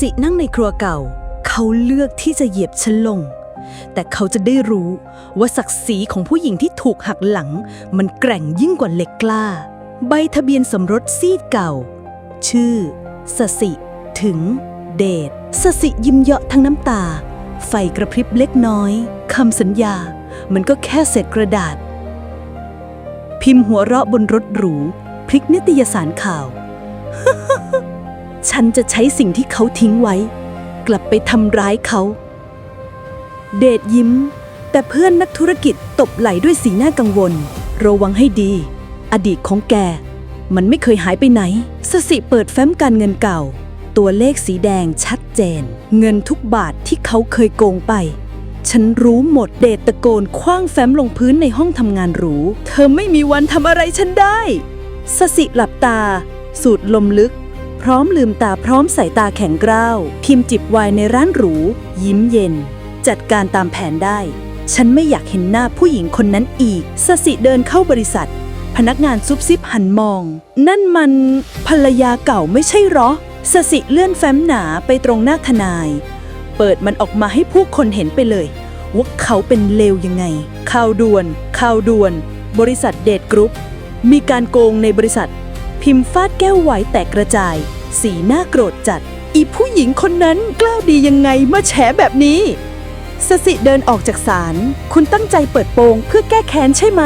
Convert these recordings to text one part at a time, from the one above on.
สินั่งในครัวเก่า เขาเลือกที่จะเหยียบฉันลง แต่เขาจะได้รู้ว่าศักดิ์ศรีของผู้หญิงที่ถูกหักหลัง มันแกร่งยิ่งกว่าเหล็กกล้า ใบทะเบียนสมรสซีดเก่า ชื่อสสิ ถึง เดชสสิยิ้มเยาะทั้งน้ำตา ไฟกระพริบเล็กน้อยคำสัญญา มันก็แค่เศษกระดาษ พิมพ์หัวเราะบนรถหรู พลิกนิตยสารข่าว ฉันจะใช้สิ่งที่เขาทิ้งไว้ กลับไปทำร้ายเขา เดชยิ้ม แต่เพื่อนนักธุรกิจตบไหล่ด้วยสีหน้ากังวล ระวังให้ดี อดีตของแก มันไม่เคยหายไปไหน สสิเปิดแฟ้มการเงินเก่า ตัวเลขสีแดงชัดเจน เงินทุกบาทที่เขาเคยโกงไป ฉันรู้หมดเดชตะโกนคว้างแฟ้มลงพื้นในห้องทำงานหรู เธอไม่มีวันทำอะไรฉันได้ สสิหลับตา สูดลมลึก พร้อมลืมตาพร้อมสายตาแข็งกร้าว พิมพ์จิบไวน์ในร้านหรู ยิ้มเย็น จัดการตามแผนได้ ฉันไม่อยากเห็นหน้าผู้หญิงคนนั้นอีกสสิเดินเข้าบริษัท พนักงานซุบซิบหันมอง นั่นมันภรรยาเก่าไม่ใช่หรอสสิเลื่อนแฟ้มหนาไปตรงหน้าทนาย เปิดมันออกมาให้ผู้คนเห็นไปเลยว่าเขาเป็นเลวยังไง ข่าวด่วน ข่าวด่วน บริษัทเดทกรุ๊ป มีการโกงในบริษัท พิมพ์ฟาดแก้วไหวแตกกระจาย สีหน้าโกรธจัด อีผู้หญิงคนนั้นกล้าดียังไงมาแฉแบบนี้ สสิเดินออกจากศาลคุณตั้งใจเปิดโปงเพื่อแก้แค้นใช่ไหม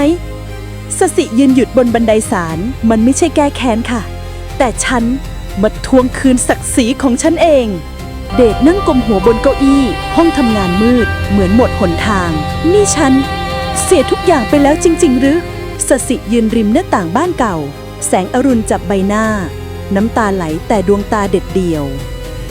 สสิยืนหยุดบนบันไดศาลมันไม่ใช่แก้แค้นค่ะ แต่ฉันมาทวงคืนศักดิ์ศรีของฉันเอง เดชนั่งกลมหัวบนเก้าอี้ ห้องทำงานมืด เหมือนหมดหนทาง นี่ฉัน เสียทุกอย่างไปแล้วจริง ๆ หรือสสิยืนริมหน้าต่างบ้านเก่า แสงอรุณจับใบหน้า น้ำตาไหลแต่ดวงตาเด็ดเดี่ยว